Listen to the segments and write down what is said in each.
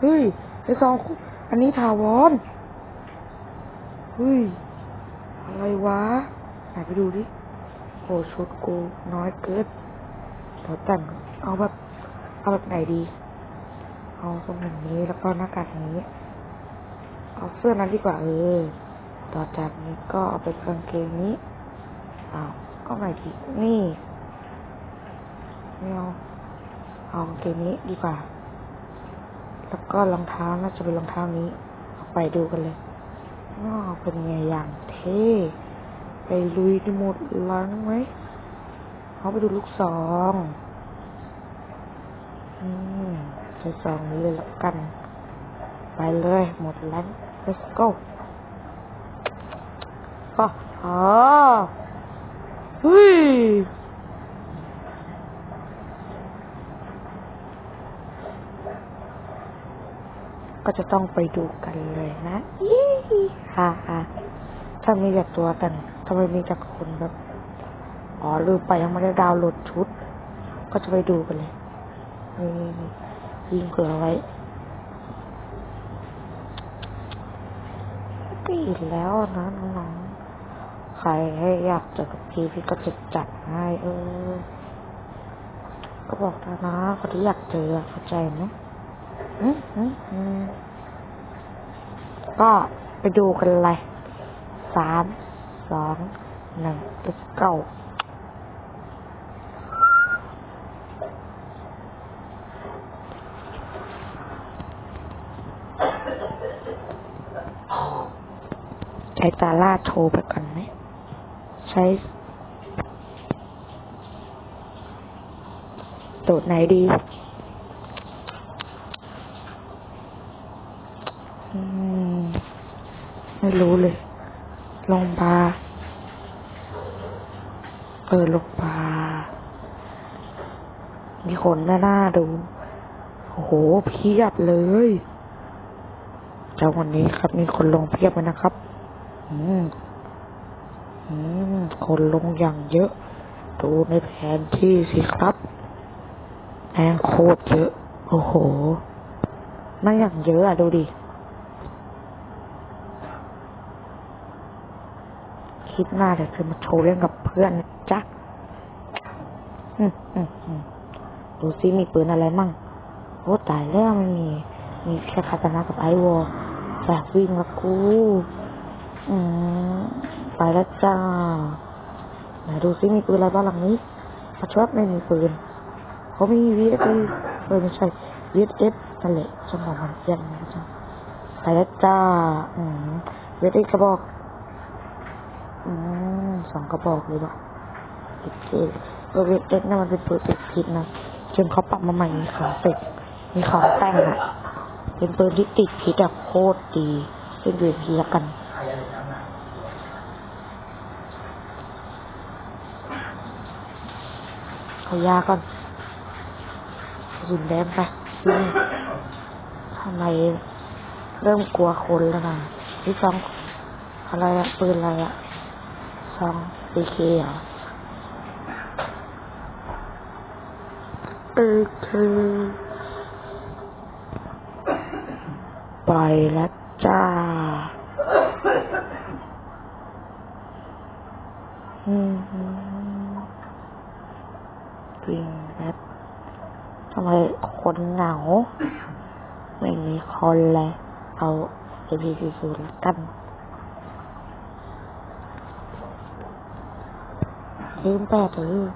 เฮ้ยไอซองอันนี้ถาวรเฮ้ย อะไรวะไหนไปดูดิโอ้ชุดกูน้อยเกินเดี๋ยวแต่งเอาแบบเอาแบบไหนดี เอาทรงอย่างนี้แล้วก็หน้ากากนี้ เอาเสื้อนั้นดีกว่าเออ ต่อจากนี้ก็เอาไปกางเกงนี้เอาเอาไหนดีนี่ไม่เอาเอากางเกงนี้ดีกว่า แล้วก็รองเท้าน่าจะเป็นรองเท้านี้เอาไปดูกันเลยน่าเป็นไงอย่างเท่ไปลุยที่หมดหลังไหมเอาไปดูลูกซองอืมใช้ซองนี้เลยละกัน ไปเลยหมดล้ว let's go ก็อ๋อเฮ้ย ก็จะต้องไปดูกันเลยนะยี่ฮ่าฮ่าถ้ามีแต่ตัวกันทำไมมีแต่คนแบบอ๋อลืมไปยังไม่ได้ดาวน์โหลดชุด ก็จะไปดูกันเลยนี่ยิงเผื่อไว้ก็อีกแล้วนะน้องๆใครให้อยากเจอกับพี่พี่ก็จะจัดให้เออ ก็บอกแล้วนะคนที่อยากเจอเข้าใจไหมอืมอืมอืม ก็ไปดูกันเลยสาม สอง หนึ่ง let's go ใช้ตาล่าโทรไปก่อนไหม ใช้โดดไหนดี อืม ไม่รู้เลยลงบาเออลงบามีคนหน้าหน้าดู โอ้โหเพียบเลยเจ้าวันนี้ครับมีคนลงเพียบเลยนะครับ อืมอืมคนลงอย่างเยอะ ดูในแผนที่สิครับแองโคตรเยอะ โอ้โหนั่อย่างเยอะอะดูดิ คลิปหน้าเดี๋ยวจะมาโชว์เล่นกับเพื่อนนะจ๊ะดูซิมีปืนอะไรมั่ง โอ้ตายแล้วไม่มี มีแค่คาตานะกับไอวอลจะวิ่งละกูอืมไปแล้วจ้าไหนดูซิมีปืนอะไรบ้างหลังนี้มาชอบไม่มีปืนเขามี VSA เออไม่ใช่ VSF นั่นแหละช่างของมันเยี่ยมนะจ๊ะไปแล้วจ้าอืม VSA กระบอก อืมสองกระบอกเลยว่ะโอเคเออ VSF นั่นมันเป็นปืนติดพิษนะจนเขาปรับมาใหม่มีของติดมีของแต่งอะเป็นปืนที่ติดพิษอะโคตรดีเป็นปืนพีละกันเอายาก่อนรุนแรงไปทำไมเริ่มกลัวคนแล้วนะที่สองอะไรอะปืนอะไรอะ สองปีเคเหรอเอเคไปแล้วจ้า อืมวิ่งแล้วทำไมคนเหงา ไม่มีคนเลย เอา AP40 ละกัน ลืมแปดเออ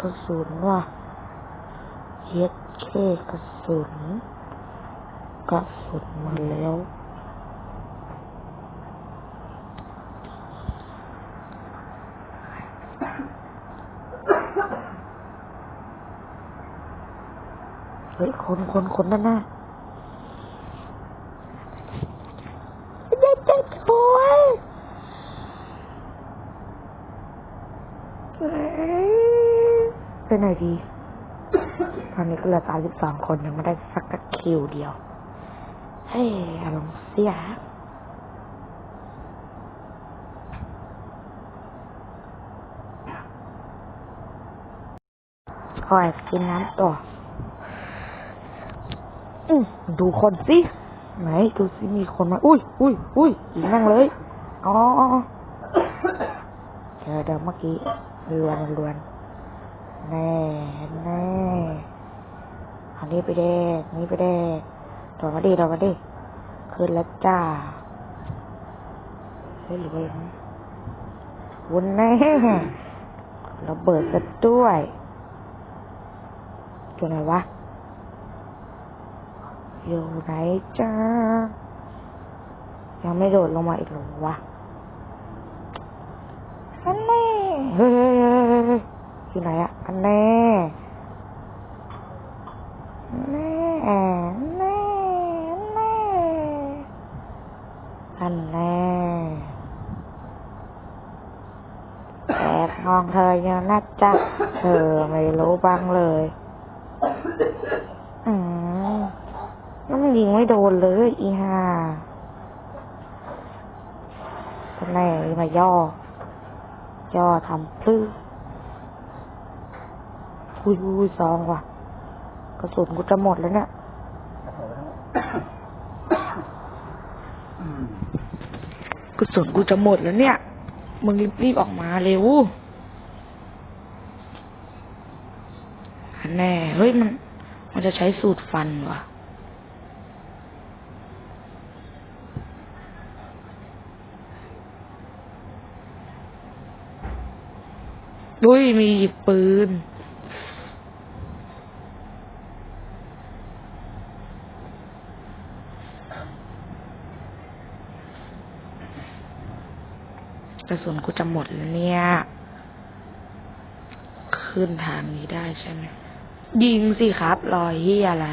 กระสุนว่ะเย็ดเคกระสุนกระสุนมาแล้ว เฮ้ยคนคนคนด้านน้าเด็กเด็กโอย ไปไหนดี ตอนนี้ก็เหลือตาสิบสองคนยังไม่ได้สักคิวเดียว เฮ้ยอารมณ์เสียคอยกินน้ำต่ออืมดูคนสิไหนดูสิมีคนมา อุ้ยอุ้ยอุ้ยอีกนั่งเลย อ๋อเจอเดิมเมื่อกี้รวนรวน แน่แน่อันนี้ไปแดกนี่ไปแดกต่อมาดิต่อมาดิขึ้นแล้วจ้าเฮ้ยหรือว่ายังวนแน่ระเบิดซะด้วยอยู่ไหนวะอยู่ไหนจ้า ยังไม่โดดลงมาอีกหรอวะอันแน่เฮ้ย เฮ้ยเฮ้ยเฮ้ยเฮ้ยอยู่ไหนอะอันแน่แน่แน่แน่อันแน่แอบมองเธออยู่นะจ๊ะเธอไม่รู้บ้างเลย อืมแล้วมันยิงไม่โดนเลย อีห่าทำไมาย่อ ย่อทำพลื้อุ้ ยอุ้ยซองว่ะ กระสุนกูจะหมดแล้วเนี่ยกระสุนกูจะหมดแล้วเนี่ย มึงรีบๆออกมาเร็วแน่ เฮ้ยมัน มันจะใช้สูตรฟันว่ะดุยมีหยิบปืน กระสุนกูจะหมดแล้วเนี่ย ขึ้นทางนี้ได้ใช่ไหม ยิงสิครับรอยที่อะไร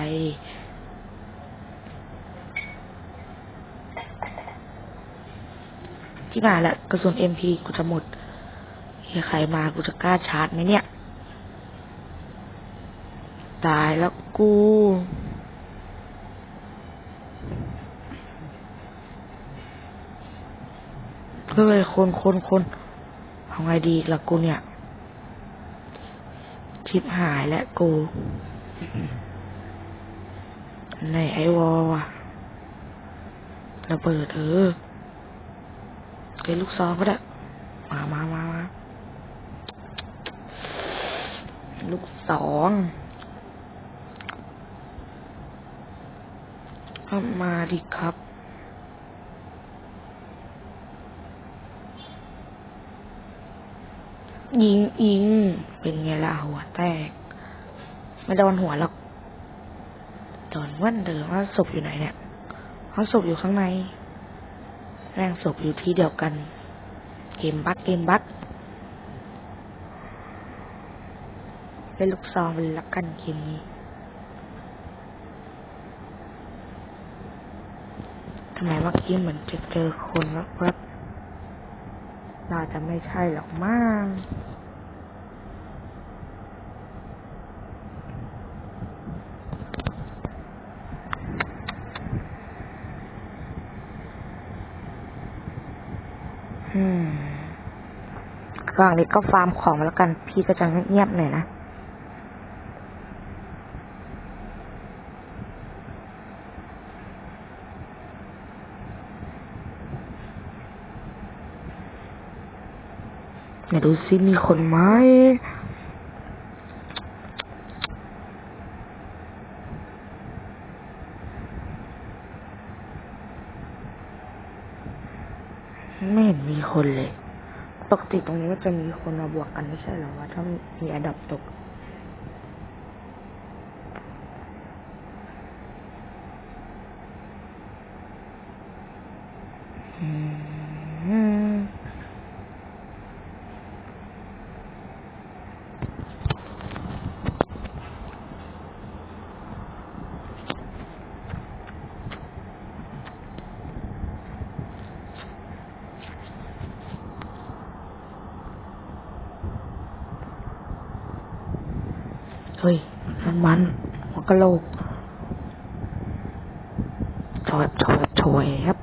ที่มาแล้วกระสุนเอ็มพีกูจะหมดเฮียใครมากูจะกล้าชาร์จไหมเนี่ย ตายแล้วกู เฮ้ยคนคนคนเอาไงดีอีกละกูเนี่ย ชิบหายแล้วกูไหนไอวอวะระเบิดเออเกลูกซองก็ได้ มามามามาลูกสองมาดิครับ ยิงยิง เป็นไงล่ะหัวแตก ไม่โดนหัวหรอกโดนวันเดิมว่าศพอยู่ไหนเนี่ยเขาศพอยู่ข้างใน แรงศพอยู่ที่เดียวกัน เกมบักเกมบักเล่นลูกซองไปเลยละกันเกมนี้ทำไมเมื่อกี้เหมือนจะเจอคนแล้วครับน่าจะไม่ใช่หรอกมั้งอืม ระหว่างนี้ก็ฟาร์มของมาแล้วกัน พี่ก็จะเงียบๆหน่อยนะเดี๋ยวดูซิมีคนไหมไม่เห็นมีคนเลย ปกติตรงนี้มันจะมีคนมาบวกกันไม่ใช่เหรอว่าถ้ามีอดับตกางมัน มันก็โลกชอยชอยชอยครับ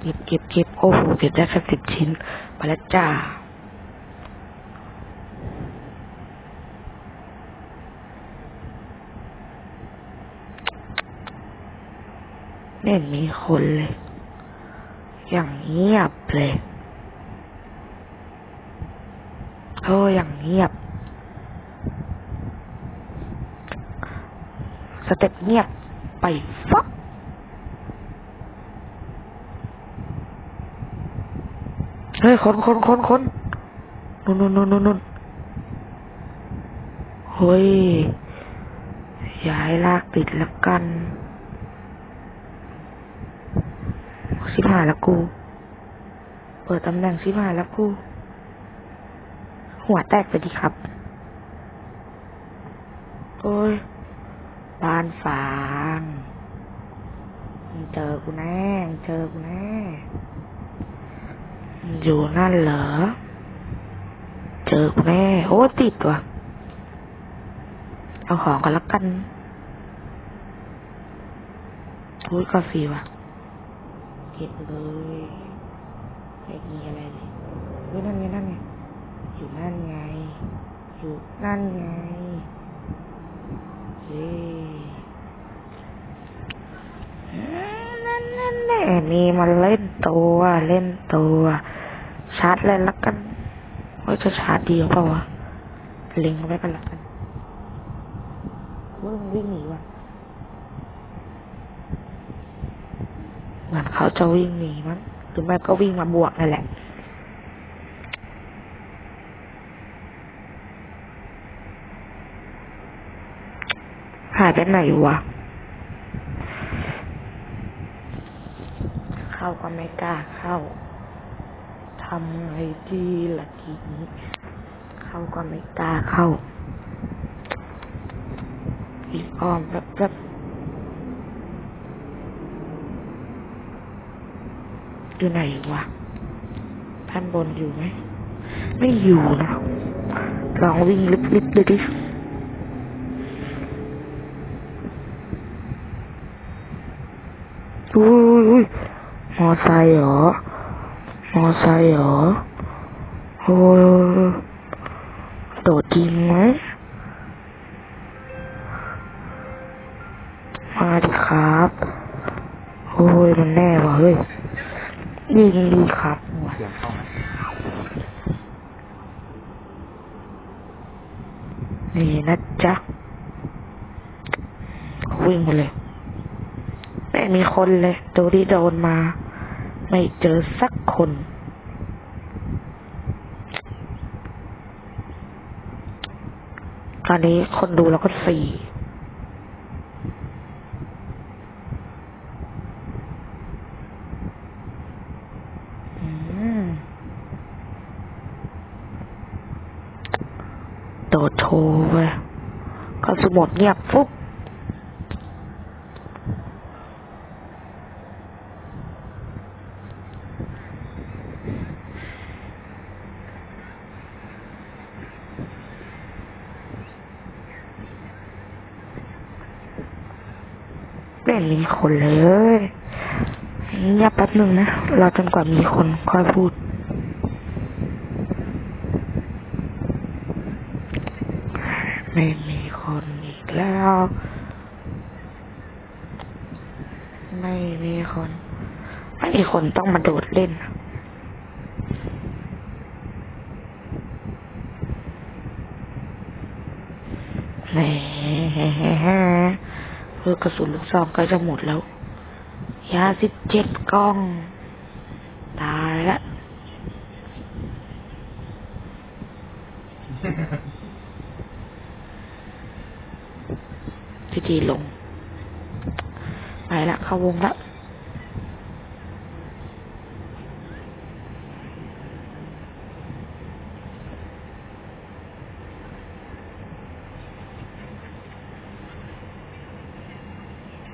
เก็บเก็บเก็บโอ้โหเก็บได้แค่สิบชิ้นมาแล้วจ้าไม่มีคนเลย อย่างเงียบเลยเอออย่างเงียบ สเต็ปเงียบไปฟักเฮ้ยคนคนคนคนนุ่นนุ่นนุ่นนุ่นเฮ้ยย้ายลากติดละกันชิบหายแล้วกู เปิดตำแหน่งชิบหายแล้วกู หัวแตกไปดีครับ โอ้ย บานฝางมึงเจอกูแน่มึงเจอกูแน่มึงอยู่นั่นเหรอ เจอกูแน่ โอ้ติดว่ะ เอาของกันละกันโอ้ยกาแฟว่ะเก็บเลยไม่มีอะไรเลยเฮ้ยนั่นไงนั่นไง อยู่นั่นไง อยู่นั่นไงเฮ้ นั่นนั่นแน่นี่มาเล่นตัวเล่นตัวชาร์จเลยละกันว่าจะชาร์จดีหรือเปล่าวะล็งไว้กันละกันว่ามันวิ่งหนีว่ะเหมือนเขาจะวิ่งหนีมั้งหรือไม่ก็วิ่งมาบวกนั่นแหละ หายไปไหนวะ เข้าก็ไม่กล้าเข้า ทำไงดีล่ะทีนี้ เข้าก็ไม่กล้าเข้า อีกอ้อมแบบแบบอยู่ไหนวะท่านบนอยู่ไหม ไม่อยู่นะ ลองวิ่งลิบๆดูดิ อุ้ยอุ้ยมอไซค์เหรอ มอไซค์เหรอ โอ้ยโดดจริงไหมมาดิครับ โอ้ยมันแน่วะเฮ้ยยิงดีครับเสียงเข้าไหมนี่นะจ๊ะวิ่งมาเลย ม่มีคนเลยดูที่โดนมา ไม่เจอสักคน ตอนนี้คนดูแล้วก็สี่โดดโชว์ไปก็สมดเงียบปุ๊บ ไม่เห็นมีคนเลยเงียบแป๊บ หนึ่งนะ รอจนกว่ามีคนค่อยพูด ไม่มีคนอีกแล้ว ไม่มีคน ไม่มีคนต้องมาโดดเล่นแหมเพื่อกระสุนลูกซองก็จะหมดแล้ว ยาสิบเจ็ดกล้อง ตายละ พิธีลง ไปละเข้าวงละ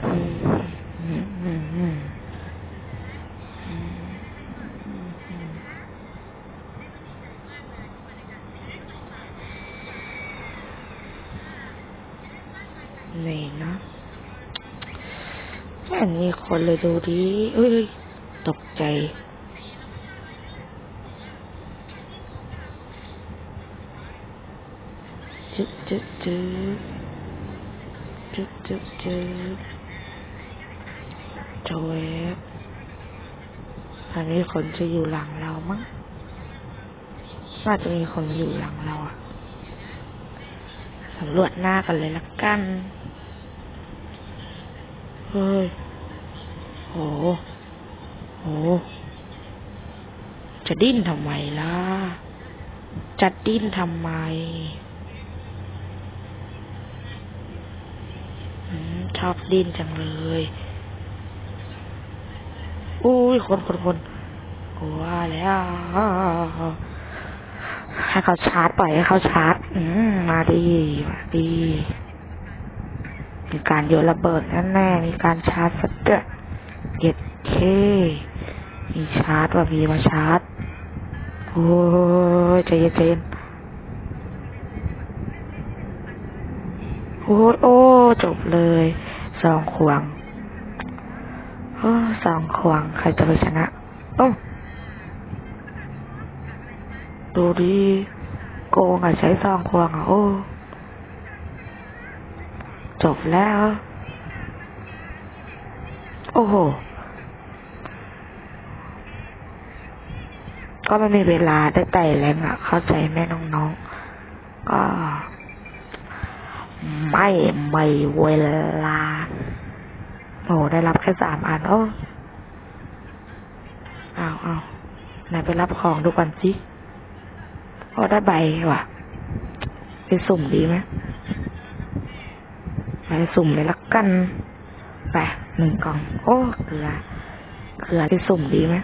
อืมอืมอืมอืมนี่นะ ไม่มีคนเลยดูดิเอ้ยตกใจ จึ๊บจึ๊บจึ๊บจึ๊บจึ๊บจึ๊บโจเอฟอันนี้คนจะอยู่หลังเรามั้ง น่าจะมีคนอยู่หลังเราอะสำรวจหน้ากันเลยละกัน เฮ้ยโหโหจะดิ้นทำไมล่ะ จะดิ้นทำไมชอบดิ้นจังเลยอุ้ยคนคนคนกลัวแล้วให้เขาชาร์จปล่อยให้เขาชาร์จอืมมาดีมาดี มีการโยนระเบิดแน่ๆมีการชาร์จสักเดือเก็ดเคมีชาร์จว่ามีมาชาร์จ โอ้ยใจเย็นใจเย็นโอ้โอ้จบเลย สองขวงโอ้สองขวง ใครจะไปชนะ โอ้ดูดิโกงอะใช้ซองควงอะ โอ้ จบแล้ว โอ้โห ก็ไม่มีเวลาได้ไต่แรงอะเข้าใจแม่น้องๆ ก็ ไม่ไม่เวลาโอ้ได้รับแค่สามอันโอ้อ้าวอ้าไหนไปรับของดูก่อนสิโอ้ได้ใบว่ะ ไปสุ่มดีไหม ไปสุ่มเลยละกันไปหนึ่งกล่อง โอ้ เกลือ เกลือไปสุ่มดีไหม